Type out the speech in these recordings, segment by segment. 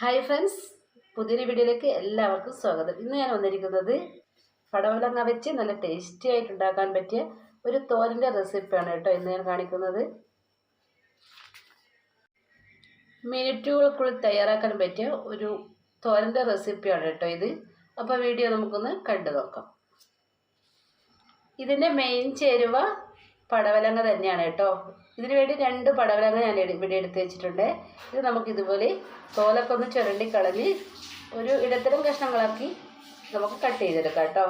Hi friends പുതിയൊരു വീഡിയോയിലേക്ക് എല്ലാവർക്കും സ്വാഗതം. ഇന്ന് ഞാൻ വന്നിരിക്കുന്നത് പടവലങ്ങ വെച്ച് നല്ല ടേസ്റ്റി ആയിട്ട് ഉണ്ടാക്കാൻ പറ്റിയ ഒരു തോരന്റെ റെസിപ്പിയാണ് കേട്ടോ ഇന്ന് ഞാൻ കാണിക്കുന്നത്. മിനിറ്റുകൾക്കുള്ളിൽ തയ്യാറാക്കാൻ പറ്റിയ ഒരു തോരന്റെ റെസിപ്പിയാണ് കേട്ടോ ഇത്. അപ്പോൾ വീഡിയോ നമുക്കൊന്ന് കണ്ടു നോക്കാം. ഇതിന്റെ മെയിൻ ചേരുവ പടവലങ്ങ തന്നെയാണ് കേട്ടോ. ഇതിന് വേണ്ടി രണ്ട് പടവലങ്ങ ഞാൻ ഇവിടെ എടുത്ത് വെച്ചിട്ടുണ്ട്. ഇത് നമുക്ക് ഇതുപോലെ തോലൊക്കെ ഒന്ന് ചുരണ്ടി കളഞ്ഞ് ഒരു ഇടത്തരം കഷ്ണങ്ങളാക്കി നമുക്ക് കട്ട് ചെയ്തെടുക്കാം കേട്ടോ.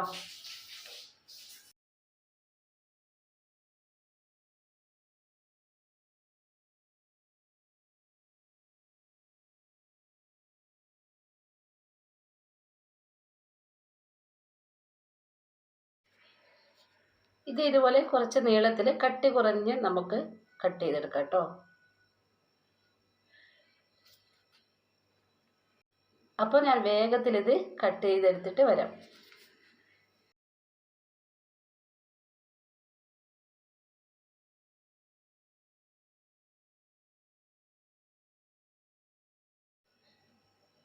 ഇത് ഇതുപോലെ കുറച്ച് നീളത്തിൽ കട്ടി കുറഞ്ഞ് നമുക്ക് കട്ട് ചെയ്തെടുക്കാം കേട്ടോ. അപ്പോൾ ഞാൻ വേഗത്തിൽ ഇത് കട്ട് ചെയ്തെടുത്തിട്ട് വരാം.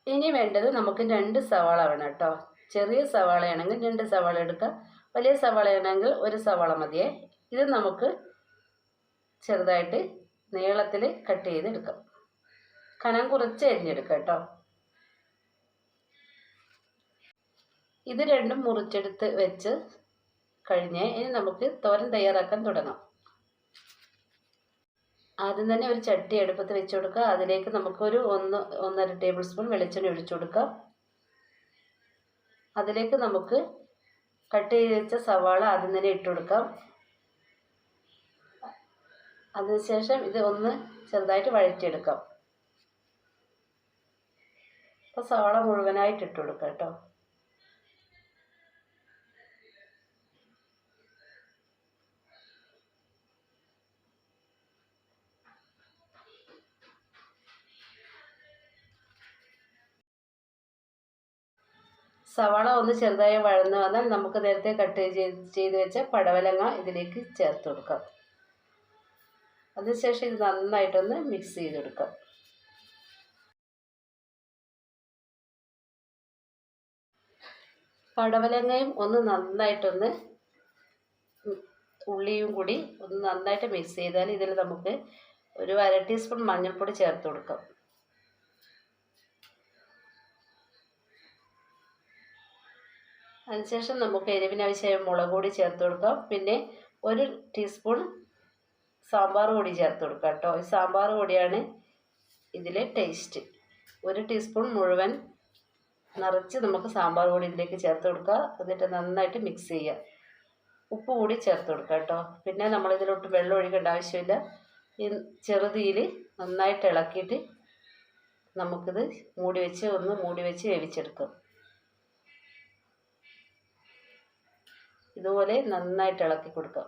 ഇനി വേണ്ടത് നമുക്ക് രണ്ട് സവാള വേണം കേട്ടോ. ചെറിയ സവാളയാണെങ്കിൽ രണ്ട് സവാള എടുക്കുക വലിയ സവാളയാണെങ്കിൽ ഒരു സവാള മതിയേ. ഇത് നമുക്ക് ചെറുതായിട്ട് നീളത്തിൽ കട്ട് ചെയ്തെടുക്കാം. കനം കുറച്ച് അരിഞ്ഞെടുക്കാം കേട്ടോ. ഇത് രണ്ടും മുറിച്ചെടുത്ത് വെച്ച് കഴിഞ്ഞ് ഇനി നമുക്ക് തോരൻ തയ്യാറാക്കാൻ തുടങ്ങാം. ആദ്യം തന്നെ ഒരു ചട്ടി അടുപ്പത്ത് വെച്ച് കൊടുക്കുക. അതിലേക്ക് നമുക്കൊരു ഒന്ന് ഒന്നര ടേബിൾ സ്പൂൺ വെളിച്ചെണ്ണ ഒഴിച്ചു കൊടുക്കാം അതിലേക്ക് നമുക്ക് കട്ട് ചെയ്ത് വെച്ച സവാള ആദ്യം തന്നെ ഇട്ട് കൊടുക്കാം. അതിനുശേഷം ഇത് ഒന്ന് ചെറുതായിട്ട് വഴറ്റിയെടുക്കാം. അപ്പോൾ സവാള മുഴുവനായിട്ട് ഇട്ട് കൊടുക്കാം കേട്ടോ. സവാള ഒന്ന് ചെറുതായി വഴന്ന് വന്നാൽ നമുക്ക് നേരത്തെ കട്ട് ചെയ്ത് വെച്ച പടവലങ്ങ ഇതിലേക്ക് ചേർത്ത് കൊടുക്കാം. അതിനുശേഷം ഇത് നന്നായിട്ടൊന്ന് മിക്സ് ചെയ്തെടുക്കാം. പടവലങ്ങയും ഒന്ന് നന്നായിട്ടൊന്ന് ഉള്ളിയും കൂടി ഒന്ന് നന്നായിട്ട് മിക്സ് ചെയ്താൽ ഇതിൽ നമുക്ക് ഒരു അര ടീസ്പൂൺ മഞ്ഞൾപ്പൊടി ചേർത്ത് കൊടുക്കാം. അതിനുശേഷം നമുക്ക് എരിവിനാവശ്യമായ മുളക് പൊടി ചേർത്ത് കൊടുക്കാം. പിന്നെ ഒരു ടീസ്പൂൺ സാമ്പാർ പൊടി ചേർത്ത് കൊടുക്കുക കേട്ടോ. ഈ സാമ്പാർ പൊടിയാണ് ഇതിലെ ടേസ്റ്റ് ഒരു ടീസ്പൂൺ മുഴുവൻ നിറച്ച് നമുക്ക് സാമ്പാർ പൊടി ഇതിലേക്ക് ചേർത്ത് കൊടുക്കുക. എന്നിട്ട് നന്നായിട്ട് മിക്സ് ചെയ്യുക. ഉപ്പ് കൂടി ചേർത്ത് കൊടുക്കുക കേട്ടോ. പിന്നെ നമ്മളിതിലോട്ട് വെള്ളം ഒഴിക്കേണ്ട ആവശ്യമില്ല. ഈ ചെറുതീയിൽ നന്നായിട്ട് ഇളക്കിയിട്ട് നമുക്കിത് മൂടി വെച്ച് ഒന്ന് മൂടി വെച്ച് വേവിച്ചെടുക്കാം. ഇതുപോലെ നന്നായിട്ട് ഇളക്കി കൊടുക്കാം.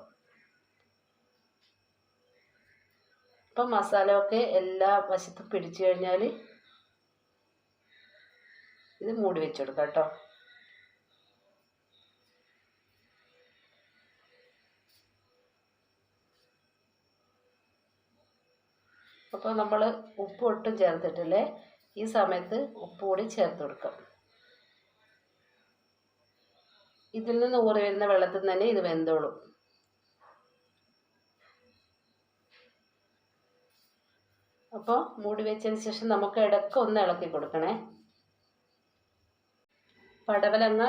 ഇപ്പം മസാല ഒക്കെ എല്ലാ വശത്തും പിടിച്ചു കഴിഞ്ഞാൽ ഇത് മൂടി വെച്ചെടുക്കാം കേട്ടോ. അപ്പോൾ നമ്മൾ ഉപ്പ് ഒട്ടും ചേർത്തിട്ടില്ലേ? ഈ സമയത്ത് ഉപ്പ് കൂടി ചേർത്ത് കൊടുക്കാം. ഇതിൽ നിന്ന് ഊറി വരുന്ന വെള്ളത്തിൽ തന്നെ ഇത് വെന്തോളും. അപ്പോൾ മൂടി വെച്ചതിന് ശേഷം നമുക്ക് ഇടയ്ക്ക് ഒന്ന് ഇളക്കി കൊടുക്കണേ. പടവലങ്ങ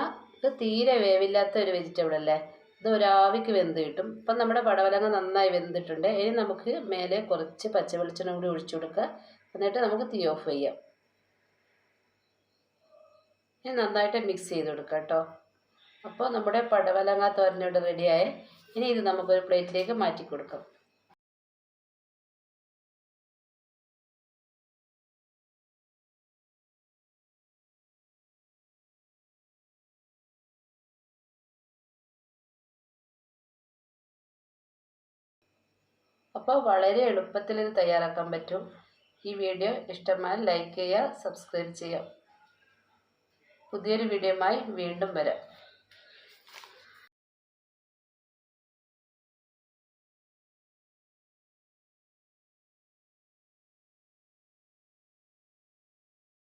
തീരെ വേവില്ലാത്ത ഒരു വെജിറ്റബിൾ അല്ലേ? ഇത് ഒരാവിക്ക് വെന്ത് കിട്ടും. ഇപ്പം നമ്മുടെ പടവലങ്ങ നന്നായി വെന്തിട്ടുണ്ട്. ഇനി നമുക്ക് മേലെ കുറച്ച് പച്ച വെളിച്ചെണ്ണ കൂടി ഒഴിച്ചു കൊടുക്കുക. എന്നിട്ട് നമുക്ക് തീ ഓഫ് ചെയ്യാം. ഇനി നന്നായിട്ട് മിക്സ് ചെയ്ത് കൊടുക്കാം കേട്ടോ. അപ്പോൾ നമ്മുടെ പടവലങ്ങ തോരനോട് റെഡിയായി ഇനി ഇത് നമുക്കൊരു പ്ലേറ്റിലേക്ക് മാറ്റി കൊടുക്കാം. അപ്പോൾ വളരെ എളുപ്പത്തിൽ ഇത് തയ്യാറാക്കാൻ പറ്റും. ഈ വീഡിയോ ഇഷ്ടമായാൽ ലൈക്ക് ചെയ്യുക സബ്സ്ക്രൈബ് ചെയ്യുക. പുതിയൊരു വീഡിയോയുമായി വീണ്ടും വരാം.